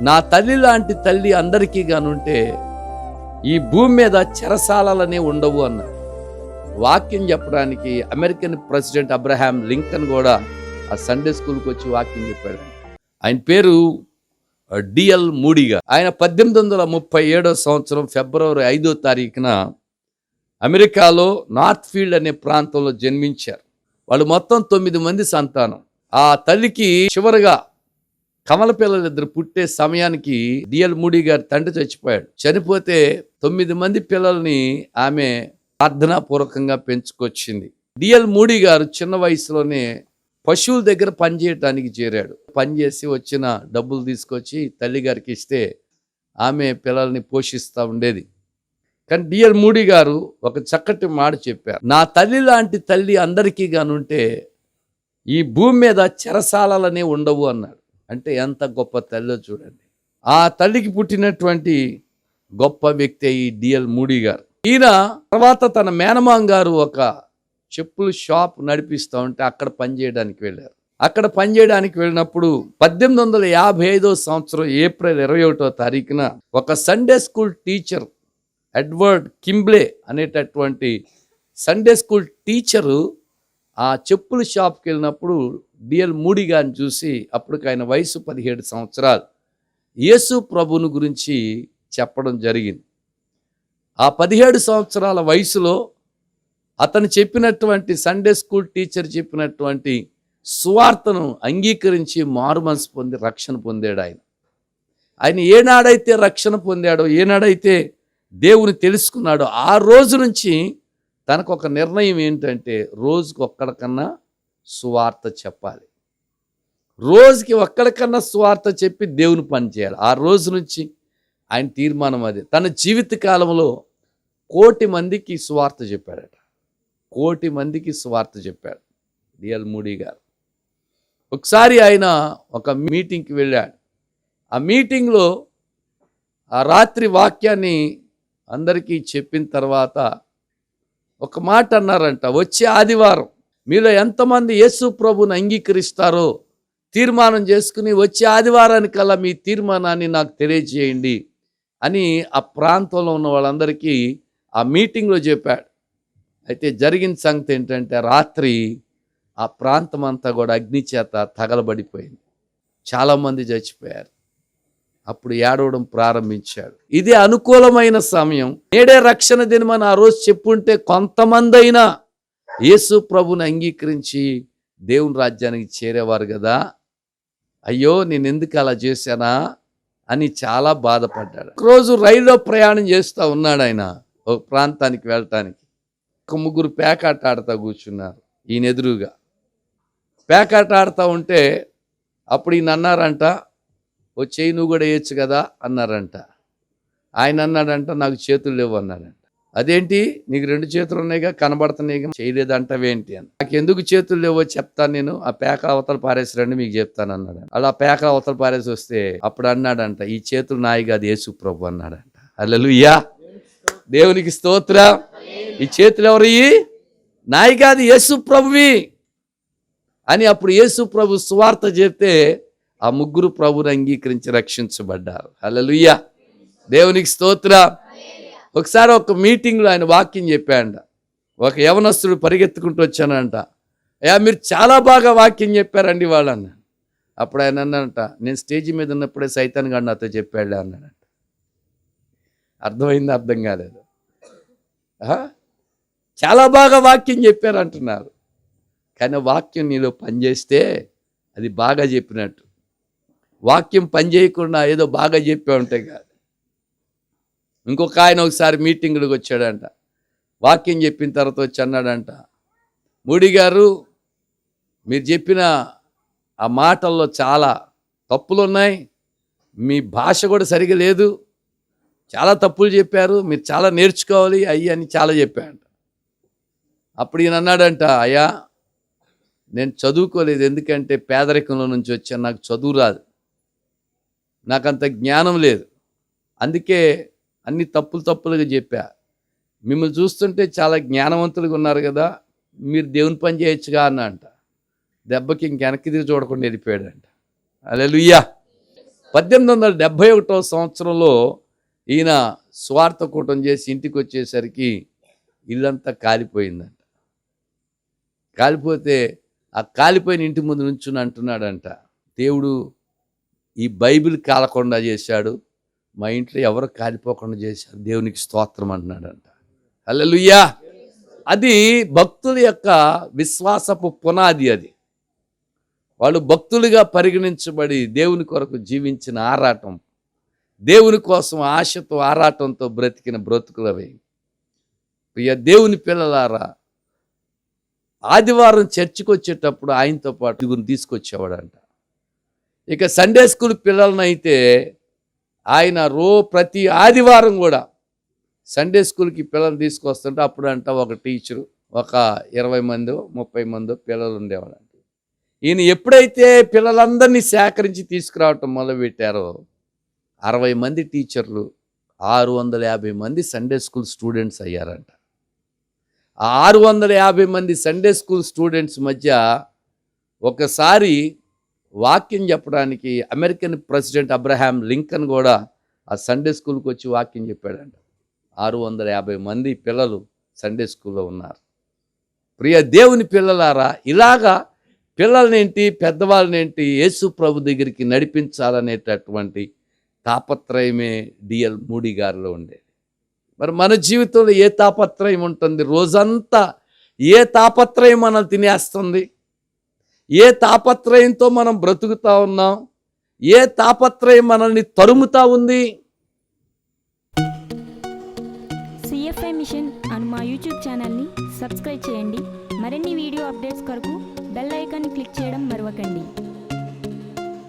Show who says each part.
Speaker 1: నా తల్లి లాంటి తల్లి అందరికీ గానుంటే ఈ భూమి మీద చెరసాలనే ఉండవు అన్న. వాక్యం చెప్పడానికి అమెరికన్ ప్రెసిడెంట్ అబ్రహాం లింకన్ కూడా ఆ సండే స్కూల్కి వచ్చి వాక్యం చెప్పాడు. ఆయన పేరు డిఎల్ మూడిగా. ఆయన పద్దెనిమిది వందల ముప్పై ఏడో సంవత్సరం ఫిబ్రవరి ఐదో తారీఖున అమెరికాలో నార్త్ ఫీల్డ్ అనే ప్రాంతంలో జన్మించారు. వాళ్ళు మొత్తం తొమ్మిది మంది సంతానం. ఆ తల్లికి చివరగా కమల పిల్లలు ఇద్దరు పుట్టే సమయానికి డిఎల్ మూడి గారి తండ్రి చచ్చిపోయాడు. చనిపోతే తొమ్మిది మంది పిల్లల్ని ఆమె ప్రార్థనాపూర్వకంగా పెంచుకొచ్చింది. డిఎల్ మూడి గారు చిన్న వయసులోనే పశువుల దగ్గర పనిచేయటానికి చేరాడు. పనిచేసి వచ్చిన డబ్బులు తీసుకొచ్చి తల్లిగారికి ఇస్తే ఆమె పిల్లల్ని పోషిస్తూ ఉండేది. కానీ డిఎల్ మూడి గారు ఒక చక్కటి మాట చెప్పారు. నా తల్లి లాంటి తల్లి అందరికీ గానుంటే ఈ భూమి మీద చెరసాలనే ఉండవు అన్నాడు. అంటే ఎంత గొప్ప తల్లి చూడండి. ఆ తల్లికి పుట్టినటువంటి గొప్ప వ్యక్తి ఈ డిఎల్ మూడి గారు. ఈయన తర్వాత తన మేనమాం గారు ఒక చెప్పుల షాప్ నడిపిస్తూ ఉంటే అక్కడ పనిచేయడానికి వెళ్ళారు. అక్కడ పనిచేయడానికి వెళ్ళినప్పుడు పద్దెనిమిది వందల యాభై ఐదో సంవత్సరం ఏప్రిల్ ఇరవై ఒకటో తారీఖున ఒక Sunday school teacher Edward Kimble అనేటటువంటి సండే స్కూల్ టీచరు ఆ చెప్పుల షాప్కి వెళ్ళినప్పుడు డిఎల్ మూడి గారిని చూసి అప్పటికి ఆయన వయసు పదిహేడు సంవత్సరాలు. యేసు ప్రభుని గురించి చెప్పడం జరిగింది. ఆ పదిహేడు సంవత్సరాల వయసులో అతను చెప్పినటువంటి సండే స్కూల్ టీచర్ చెప్పినటువంటి సువార్తను అంగీకరించి మారు మనసు పొంది రక్షణ పొందాడు ఆయన. ఆయన ఏనాడైతే రక్షణ పొందాడో ఏనాడైతే దేవుని తెలుసుకున్నాడో ఆ రోజు నుంచి తనకు ఒక నిర్ణయం ఏంటంటే రోజుకు ఒక్కడికన్నా సువార్త చెప్పాలి. రోజుకి ఒక్కడికన్నా సువార్త చెప్పి దేవుని పని చేయాలి. ఆ రోజు నుంచి ఆయన తీర్మానం అది. తన జీవిత కాలంలో కోటి మందికి సువార్త చెప్పాడట. కోటి మందికి సువార్త చెప్పాడు డిఎల్ మూడీ గారు. ఒకసారి ఆయన ఒక మీటింగ్కి వెళ్ళాడు. ఆ మీటింగ్లో ఆ రాత్రి వాక్యాన్ని అందరికీ చెప్పిన తర్వాత ఒక మాట అన్నారంట వచ్చే ఆదివారం మీలో ఎంతమంది యేసు ప్రభుని అంగీకరిస్తారో తీర్మానం చేసుకుని వచ్చే ఆదివారానికల్లా మీ తీర్మానాన్ని నాకు తెలియజేయండి అని ఆ ప్రాంతంలో ఉన్న వాళ్ళందరికీ ఆ మీటింగ్లో చెప్పాడు. అయితే జరిగిన సంగతి ఏంటంటే రాత్రి ఆ ప్రాంతం అంతా కూడా అగ్ని చేత తగలబడిపోయింది. చాలామంది చచ్చిపోయారు. అప్పుడు ఏడవడం ప్రారంభించాడు. ఇది అనుకూలమైన సమయం. నేడే రక్షణ దినమని ఆ రోజు చెప్పుంటే కొంతమంది అయినా యేసు ప్రభుని అంగీకరించి దేవుని రాజ్యానికి చేరేవారు కదా. అయ్యో నేను ఎందుకు అలా చేశానా అని చాలా బాధపడ్డాడు. రోజు రైల్లో ప్రయాణం చేస్తూ ఉన్నాడు ఆయన ఒక ప్రాంతానికి వెళ్ళటానికి. ఒక ముగ్గురు పేకాట ఆడుతూ కూర్చున్నారు ఈయన ఎదురుగా. పేకాట ఆడుతూ ఉంటే అప్పుడు ఈయన అన్నారంట ఓ చేయి నువ్వు కూడా వేయచ్చు కదా అన్నారంట. ఆయన అన్నాడంట నాకు చేతులు లేవు అన్నాడంట. అదేంటి? నీకు రెండు చేతులు ఉన్నాయిగా కనబడుతున్నాయిగా చేయలేదంటవేంటి అని. నాకు ఎందుకు చేతులు లేవో చెప్తాను నేను. ఆ పేక అవతల పారేసిరండి మీకు చెప్తాను అన్నాడు. అలా పేక అవతల పారేసి వస్తే అప్పుడు అన్నాడంట ఈ చేతులు నాయి కాదు యేసు ప్రభు అన్నాడంట. అల్లెలుయ్యా దేవునికి స్తోత్ర. ఈ చేతులు ఎవరు నాయి కాదు యేసు ప్రభువి అని అప్పుడు యేసు ప్రభు సువార్త చెప్తే ఆ ముగ్గురు ప్రభుని అంగీకరించి రక్షించబడ్డారు. హల్లెలూయా. దేవునికి స్తోత్ర. ఒకసారి ఒక మీటింగ్లో ఆయన వాక్యం చెప్పాడంట. ఒక యవనస్తుడు పరిగెత్తుకుంటూ వచ్చానంట. అయ్యా మీరు చాలా బాగా వాక్యం చెప్పారండి వాళ్ళన్న అప్పుడు ఆయన అన్నంట నేను స్టేజ్ మీద ఉన్నప్పుడే సైతాన్ గారు నాతో చెప్పాడు అన్నాడంట. అర్థమైంది? అర్థం కాలేదు. చాలా బాగా వాక్యం చెప్పారంటున్నారు. కానీ వాక్యం నీలో పనిచేస్తే అది బాగా చెప్పినట్టు. వాక్యం పనిచేయకుండా ఏదో బాగా చెప్పే ఉంటాయి కాదు. ఇంకొక ఆయన ఒకసారి మీటింగ్కి వచ్చాడంట. వాక్యం చెప్పిన తర్వాత వచ్చి అన్నాడంట మూడి గారు మీరు చెప్పిన ఆ మాటల్లో చాలా తప్పులు ఉన్నాయి. మీ భాష కూడా సరిగా లేదు. చాలా తప్పులు చెప్పారు. మీరు చాలా నేర్చుకోవాలి. అయ్యి అని చాలా చెప్పాడంట. అప్పుడు ఈయన అన్నాడంట అయ్యా నేను చదువుకోలేదు. ఎందుకంటే పేదరికంలో నుంచి వచ్చాను. నాకు చదువు రాదు. నాకంత జ్ఞానం లేదు. అందుకే అన్ని తప్పులు తప్పులుగా చెప్పా. మిమ్మల్ని చూస్తుంటే చాలా జ్ఞానవంతులుగా ఉన్నారు కదా మీరు దేవుని పని చేయొచ్చుగా అన్న అంట దెబ్బకి ఇంకెనక్కి తిరిగి చూడకుండా వెళ్ళిపోయాడంట. అలెలుయ్యా పద్దెనిమిది వందల డెబ్భై ఒకటో సంవత్సరంలో ఈయన స్వార్థ కూటం చేసి ఇంటికి వచ్చేసరికి ఇల్లంతా కాలిపోయిందంట. కాలిపోతే ఆ కాలిపోయిన ఇంటి ముందు నుంచుని అంటున్నాడంట. దేవుడు ఈ బైబిల్ కాలకుండా చేశాడు. మా ఇంట్లో ఎవరు కాలిపోకుండా చేశారు? దేవునికి స్తోత్రం అంటున్నాడంట. అల్లెలుయ్యా అది భక్తుల యొక్క విశ్వాసపు పునాది అది. వాళ్ళు భక్తులుగా పరిగణించబడి దేవుని కొరకు జీవించిన ఆరాటం. దేవుని కోసం ఆశతో ఆరాటంతో బ్రతికిన బ్రతుకులవి ప్రియ దేవుని పిల్లలారా ఆదివారం చర్చికి వచ్చేటప్పుడు ఆయనతో పాటు ఇగురు తీసుకొచ్చేవాడంట. ఇక సండే స్కూల్ పిల్లలనైతే ఆయన రో ప్రతి ఆదివారం కూడా సండే స్కూల్కి పిల్లలు తీసుకొస్తుంటే అప్పుడు అంట ఒక టీచరు ఒక ఇరవై మందో ముప్పై మందో పిల్లలు ఉండేవాళ్ళంట. ఈయన ఎప్పుడైతే పిల్లలందరినీ సేకరించి తీసుకురావటం మొదలుపెట్టారో అరవై మంది టీచర్లు ఆరు వందల యాభై మంది సండే స్కూల్ స్టూడెంట్స్ అయ్యారంట. ఆరు వందల యాభై మంది సండే స్కూల్ స్టూడెంట్స్ మధ్య ఒకసారి వాక్యం చెప్పడానికి అమెరికన్ ప్రెసిడెంట్ అబ్రహాం లింకన్ కూడా ఆ సండే స్కూల్కి వచ్చి వాక్యం చెప్పాడంట. ఆరు వందల యాభై మంది పిల్లలు సండే స్కూల్లో ఉన్నారు. ప్రియ దేవుని పిల్లలారా ఇలాగా పిల్లలనేంటి పెద్దవాళ్ళనేంటి యేసు ప్రభు దగ్గరికి నడిపించాలనేటటువంటి తాపత్రయమే డిఎల్ మూడి గారిలో ఉండేది. మరి మన జీవితంలో ఏ తాపత్రయం ఉంటుంది? రోజంతా ఏ తాపత్రయం మనల్ని తినేస్తుంది? ఏ తాపత్రయంతో మనం బ్రతుకుతా ఉన్నాం? ఏ తాపత్రయం మనల్ని తరుముతా ఉంది?
Speaker 2: సిఎఫ్ఐ మిషన్ అని మా యూట్యూబ్ ఛానల్ని సబ్స్క్రైబ్ చేయండి. మరిన్ని వీడియో అప్డేట్స్ కొరకు బెల్ ఐకాన్ని క్లిక్ చేయడం మరవకండి.